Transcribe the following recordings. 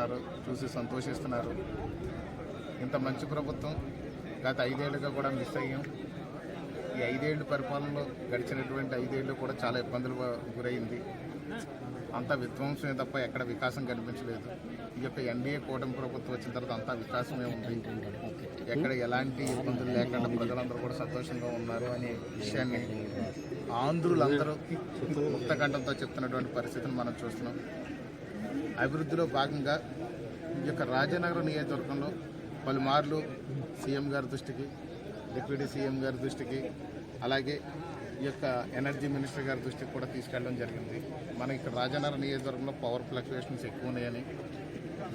చూస్తున్నారు చూసి సంతోషిస్తున్నారు. ఇంత మంచి ప్రభుత్వం గత ఐదేళ్ళుగా కూడా మిస్ అయ్యాం. ఈ ఐదేళ్ళు పరిపాలనలో గడిచినటువంటి ఐదేళ్ళు కూడా చాలా ఇబ్బందులు గురైంది. అంతా విధ్వంసమే తప్ప ఎక్కడ వికాసం కనిపించలేదు. ఈ యొక్క ఎన్డీఏ కూటమి ప్రభుత్వం వచ్చిన తర్వాత అంతా వికాసమే ఉంది. ఎక్కడ ఎలాంటి ఇబ్బందులు లేకుండా ప్రజలందరూ కూడా సంతోషంగా ఉన్నారు అనే విషయాన్ని ఆంధ్రులందరూ ముక్తకంఠంతో చెప్తున్నటువంటి పరిస్థితిని మనం చూస్తున్నాం. అభివృద్ధిలో భాగంగా ఈ యొక్క రాజనగరం నియోజకవర్గంలో పలుమార్లు సీఎం గారి దృష్టికి డిప్యూటీ సీఎం గారి దృష్టికి అలాగే ఈ యొక్క ఎనర్జీ మినిస్టర్ గారి దృష్టికి కూడా తీసుకెళ్ళడం జరిగింది. మన ఇక్కడ రాజనగరం నియోజకవర్గంలో పవర్ ఫ్లక్చువేషన్స్ ఎక్కువ ఉన్నాయని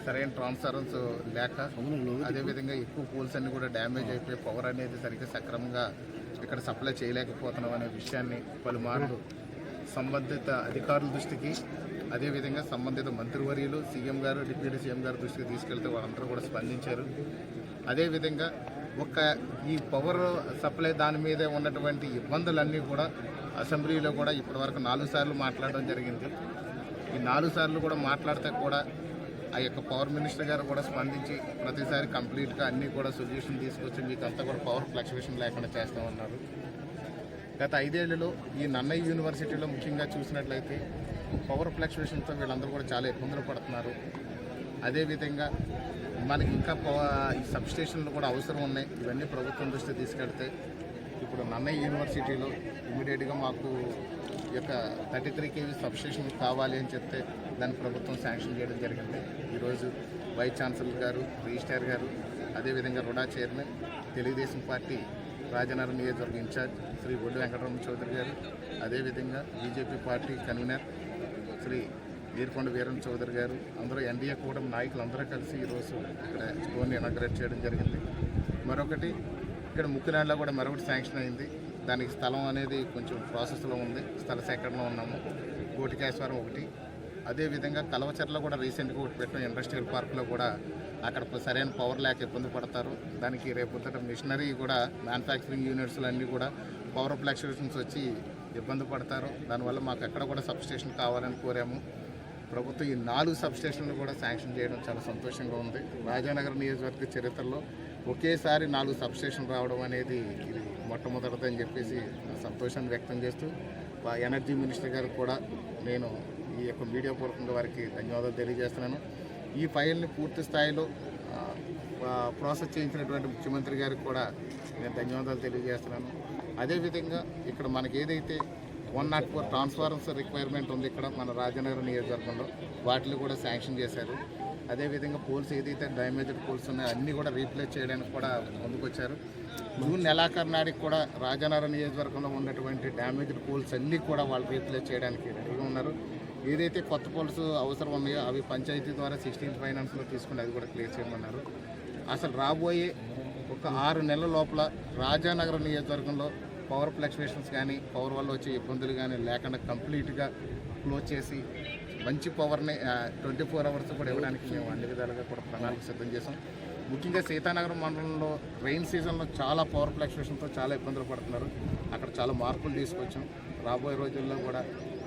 సరైన ట్రాన్స్ఫరెన్స్ లేక అదేవిధంగా ఎక్కువ పోల్స్ అన్ని కూడా డ్యామేజ్ అయిపోయి పవర్ అనేది సరిగ్గా సక్రమంగా ఇక్కడ సప్లై చేయలేకపోతున్నాం అనే విషయాన్ని పలుమార్లు సంబంధిత అధికారుల దృష్టికి అదేవిధంగా సంబంధిత మంత్రివర్యులు సీఎం గారు డిప్యూటీ సీఎం గారు దృష్టికి తీసుకెళ్తే వాళ్ళందరూ కూడా స్పందించారు. అదేవిధంగా ఒక ఈ పవర్ సప్లై దాని మీదే ఉన్నటువంటి ఇబ్బందులన్నీ కూడా అసెంబ్లీలో కూడా ఇప్పటివరకు నాలుగు సార్లు మాట్లాడడం జరిగింది. ఈ నాలుగు సార్లు కూడా మాట్లాడితే కూడా ఆ యొక్క పవర్ మినిస్టర్ గారు కూడా స్పందించి ప్రతిసారి కంప్లీట్గా అన్నీ కూడా సొల్యూషన్ తీసుకొచ్చి మీకు అంతా కూడా పవర్ ఫ్లక్చువేషన్ లేకుండా చేస్తామన్నారు గత ఐదేళ్ళలో ఈ నన్నయ్య యూనివర్సిటీలో ముఖ్యంగా చూసినట్లయితే పవర్ ఫ్లక్చువేషన్తో వీళ్ళందరూ కూడా చాలా ఇబ్బందులు పడుతున్నారు. అదేవిధంగా మనకి ఇంకా పవ- సబ్స్టేషన్లు కూడా అవసరం ఉన్నాయి. ఇవన్నీ ప్రభుత్వం దృష్టి తీసుకెళ్తే ఇప్పుడు నన్నయ్య యూనివర్సిటీలో ఇమీడియట్గా మాకు యొక్క థర్టీ త్రీ కేవీ సబ్స్టేషన్ కావాలి అని చెప్తే దాన్ని ప్రభుత్వం శాంక్షన్ చేయడం జరిగింది. ఈరోజు వైస్ ఛాన్సలర్ గారు రిజిస్ట్రార్ గారు అదేవిధంగా RUDA chairman Telugu Desam party Rajanagaram నియోజకవర్గ ఇన్ఛార్జ్ శ్రీ బొడ్డు వెంకటరమణ చౌదరి గారు అదేవిధంగా BJP party convener Shri Veerakonda Veeran Chowdary గారు అందరూ ఎన్డీఏ కూటమి నాయకులు అందరూ కలిసి ఈరోజు ఇక్కడ స్టోన్ ఇనాగ్రేట్ చేయడం జరిగింది. మరొకటి ఇక్కడ ముక్కినాడులో కూడా మరొకటి శాంక్షన్ అయింది. దానికి స్థలం అనేది కొంచెం ప్రాసెస్లో ఉంది. స్థల సేకరణలో ఉన్నాము. కోటికేశ్వరం ఒకటి. అదేవిధంగా కలవచర్లో కూడా రీసెంట్గా ఒకటి పెట్టిన ఇండస్ట్రియల్ పార్క్లో కూడా అక్కడ సరైన పవర్ లేక ఇబ్బంది పడతారు. దానికి రేపు మిషనరీ కూడా మ్యానుఫ్యాక్చరింగ్ యూనిట్స్లు అన్నీ కూడా పవర్ ఫ్లక్చువేషన్స్ వచ్చి ఇబ్బంది పడతారు. దానివల్ల మాకు ఎక్కడ కూడా సబ్స్టేషన్ కావాలని కోరాము. ప్రభుత్వం ఈ నాలుగు సబ్స్టేషన్లు కూడా శాంక్షన్ చేయడం చాలా సంతోషంగా ఉంది. రాజానగర్ నియోజకవర్గ చరిత్రలో ఒకేసారి నాలుగు సబ్స్టేషన్ రావడం అనేది ఇది మొట్టమొదటిది అని చెప్పేసి సంతోషాన్ని వ్యక్తం చేస్తూ ఎనర్జీ మినిస్టర్ గారికి కూడా నేను ఈ యొక్క మీడియా పూర్వకంగా వారికి ధన్యవాదాలు తెలియజేస్తున్నాను. ఈ ఫైల్ని పూర్తి స్థాయిలో ప్రాసెస్ చేయించినటువంటి ముఖ్యమంత్రి గారికి కూడా నేను ధన్యవాదాలు తెలియజేస్తున్నాను. అదేవిధంగా ఇక్కడ మనకి ఏదైతే one nought four transformers requirement ఉంది ఇక్కడ మన రాజనగరం నియోజకవర్గంలో వాటిని కూడా శాంక్షన్ చేశారు. అదేవిధంగా పోల్స్ ఏదైతే డ్యామేజ్డ్ పోల్స్ ఉన్నాయో అన్నీ కూడా రీప్లేస్ చేయడానికి కూడా ముందుకొచ్చారు. జూన్ నెలాఖరు నాటికి కూడా రాజనగరం నియోజకవర్గంలో ఉన్నటువంటి డ్యామేజ్డ్ పోల్స్ అన్నీ కూడా వాళ్ళు రీప్లేస్ చేయడానికి రెడీగా ఉన్నారు. ఏదైతే కొత్త పోల్స్ అవసరం ఉన్నాయో అవి పంచాయతీ ద్వారా సిక్స్టీన్త్ ఫైనాన్స్లో తీసుకుని అది కూడా క్లియర్ చేయమన్నారు. అసలు రాబోయే ఒక ఆరు నెలల లోపల రాజానగరం నియోజకవర్గంలో పవర్ ఫ్లక్చువేషన్స్ కానీ పవర్ వల్ల వచ్చే ఇబ్బందులు కానీ లేకుండా కంప్లీట్గా క్లోజ్ చేసి మంచి పవర్ని ట్వంటీ ఫోర్ అవర్స్ కూడా ఇవ్వడానికి మేము అన్ని విధాలుగా కూడా ప్రణాళిక సిద్ధం చేసాం ముఖ్యంగా సీతానగరం మండలంలో రెయిన్ సీజన్లో చాలా పవర్ ఫ్లక్చువేషన్తో చాలా ఇబ్బందులు పడుతున్నారు. అక్కడ చాలా మార్పులు తీసుకొచ్చాం. రాబోయే రోజుల్లో కూడా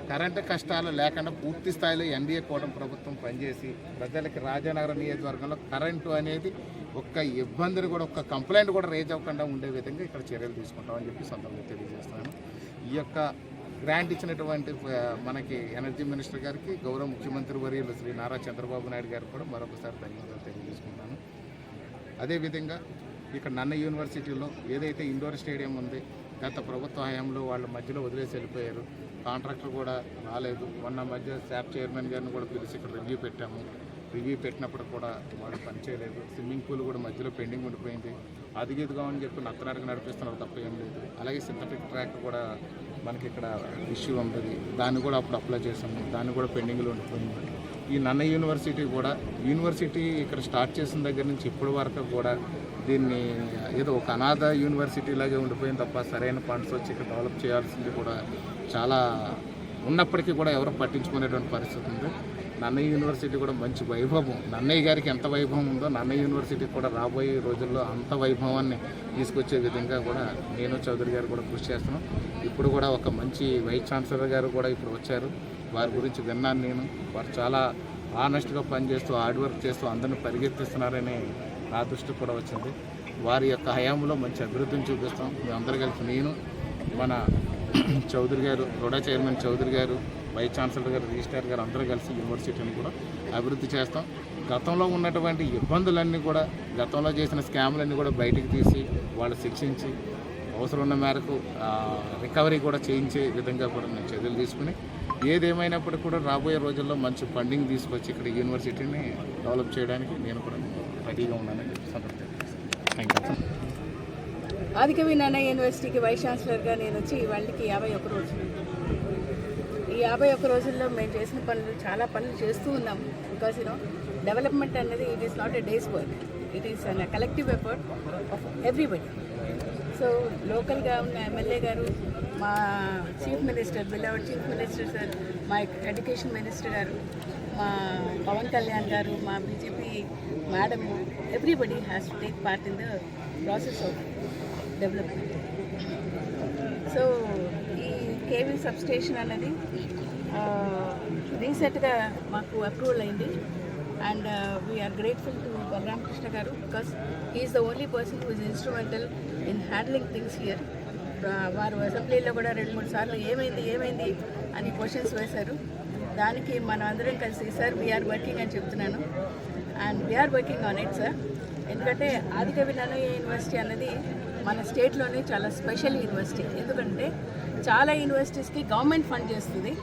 కరెంటు కష్టాలు లేకుండా పూర్తి స్థాయిలో ఎన్డీఏ కూటమి ప్రభుత్వం పనిచేసి ప్రజలకి రాజానగరం నియోజకవర్గంలో కరెంటు అనేది ఒక్క ఇబ్బందిని కూడా ఒక్క కంప్లైంట్ కూడా రేజ్ అవ్వకుండా ఉండే విధంగా ఇక్కడ చర్యలు తీసుకుంటామని చెప్పి సందర్భంగా తెలియజేస్తున్నాను. ఈ యొక్క గ్రాంట్ ఇచ్చినటువంటి మనకి ఎనర్జీ మినిస్టర్ గారికి గౌరవ ముఖ్యమంత్రి వర్యులు శ్రీ నారా చంద్రబాబు నాయుడు గారికి కూడా మరొకసారి ధన్యవాదాలు తెలియజేసుకుంటాను అదేవిధంగా ఇక్కడ నన్న యూనివర్సిటీలో ఏదైతే ఇండోర్ స్టేడియం ఉంది గత ప్రభుత్వ హయాంలో వాళ్ళ మధ్యలో వదిలేసి వెళ్ళిపోయారు. కాంట్రాక్టర్ కూడా రాలేదు. మొన్న మధ్య స్టాఫ్ చైర్మన్ గారిని కూడా పిలిచి ఇక్కడ రివ్యూ పెట్టాము. రివ్యూ పెట్టినప్పుడు కూడా వాళ్ళు పనిచేయలేదు స్విమ్మింగ్ పూల్ కూడా మధ్యలో పెండింగ్ ఉండిపోయింది. అదిగిదిగా అని చెప్పి నత్తనాడికి నడిపిస్తున్నారు తప్ప ఏం లేదు. అలాగే సింథటిక్ ట్రాక్ కూడా మనకి ఇక్కడ ఇష్యూ ఉంటుంది. దాన్ని కూడా అప్పుడు అప్లై చేసాము దాన్ని కూడా పెండింగ్లో ఉండిపోయింది. ఈ నన్న యూనివర్సిటీ కూడా యూనివర్సిటీ ఇక్కడ స్టార్ట్ చేసిన దగ్గర నుంచి ఇప్పటి వరకు కూడా దీన్ని ఏదో ఒక అనాథ యూనివర్సిటీ లాగే ఉండిపోయింది తప్ప సరైన ఫండ్స్ వచ్చి ఇక్కడ డెవలప్ చేయాల్సింది కూడా చాలా ఉన్నప్పటికీ కూడా ఎవరు పట్టించుకునేటువంటి పరిస్థితి ఉంది. నన్నయ్య యూనివర్సిటీ కూడా మంచి వైభవం. నన్నయ్య గారికి ఎంత వైభవం ఉందో నన్నయ్య యూనివర్సిటీ కూడా రాబోయే రోజుల్లో అంత వైభవాన్ని తీసుకొచ్చే విధంగా కూడా నేను చౌదరి గారు కూడా కృషి చేస్తున్నాం. ఇప్పుడు కూడా ఒక మంచి వైస్ ఛాన్సలర్ గారు కూడా ఇప్పుడు వచ్చారు. వారి గురించి విన్నాను నేను. వారు చాలా ఆనెస్ట్గా పనిచేస్తూ హార్డ్ వర్క్ చేస్తూ అందరిని పరిగెత్తిస్తున్నారని నా దృష్టి కూడా వచ్చింది. వారి యొక్క హయాంలో మంచి అభివృద్ధిని చూపిస్తాం. మేమందరూ కలిసి నేను మన చౌదరి గారు రుడా చైర్మన్ చౌదరి గారు వైస్ ఛాన్సలర్ గారు రిజిస్ట్రార్ గారు అందరూ కలిసి యూనివర్సిటీని కూడా అభివృద్ధి చేస్తాం. గతంలో ఉన్నటువంటి ఇబ్బందులన్నీ కూడా గతంలో చేసిన స్కామ్లన్నీ కూడా బయటికి తీసి వాళ్ళు శిక్షించి అవసరం ఉన్న మేరకు రికవరీ కూడా చేయించే విధంగా కూడా నేను చర్యలు తీసుకుని ఏదేమైనప్పటికీ కూడా రాబోయే రోజుల్లో మంచి ఫండింగ్ తీసుకొచ్చి ఇక్కడ యూనివర్సిటీని డెవలప్ చేయడానికి నేను కూడా రెడీగా ఉన్నానని సంతృప్తి థ్యాంక్ యూ ఆదిక నాన్న యూనివర్సిటీకి వైస్ ఛాన్సలర్గా నేను వచ్చి వాళ్ళకి యాభై ఒక్క రోజులు ఈ యాభై ఒక్క రోజుల్లో మేము చేసిన పనులు చాలా పనులు చేస్తూ ఉన్నాం. బికాస్ యూనో డెవలప్మెంట్ అనేది it is not a day's work it is an collective effort of everybody so లోకల్గా ఉన్న ఎమ్మెల్యే గారు మా chief minister beloved chief minister sir మా ఎడ్యుకేషన్ మినిస్టర్ గారు మా పవన్ కళ్యాణ్ గారు మా BJP madam everybody has to take part in the process of development so ఈ కేవీ సబ్ స్టేషన్ అనేది రీసెంట్గా మాకు అప్రూవల్ అయింది. And we are grateful to Balaram Krishna గారు because is the only person who is instrumental in handling things here వారు అసెంబ్లీలో కూడా రెండు మూడు సార్లు ఏమైంది ఏమైంది అని క్వశ్చన్స్ వేశారు. దానికి మనం అందరం కలిసి సార్ వీఆర్ వర్కింగ్ అని చెప్తున్నాను. And we are working on it sir ఎందుకంటే ఆదికవి నన్నయ్య యూనివర్సిటీ అన్నది మన స్టేట్లోనే చాలా స్పెషల్ యూనివర్సిటీ. ఎందుకంటే చాలా యూనివర్సిటీస్కి గవర్నమెంట్ ఫండ్ చేస్తుంది.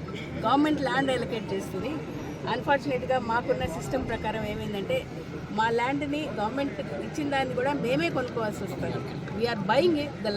గవర్నమెంట్ ల్యాండ్ అలొకేట్ చేస్తుంది. అన్ఫార్చునేట్గా మాకున్న సిస్టమ్ ప్రకారం ఏమైందంటే మా ల్యాండ్ని గవర్నమెంట్ ఇచ్చిన దాన్ని కూడా మేమే కొనుక్కోవాల్సి వస్తుంది. We are buying the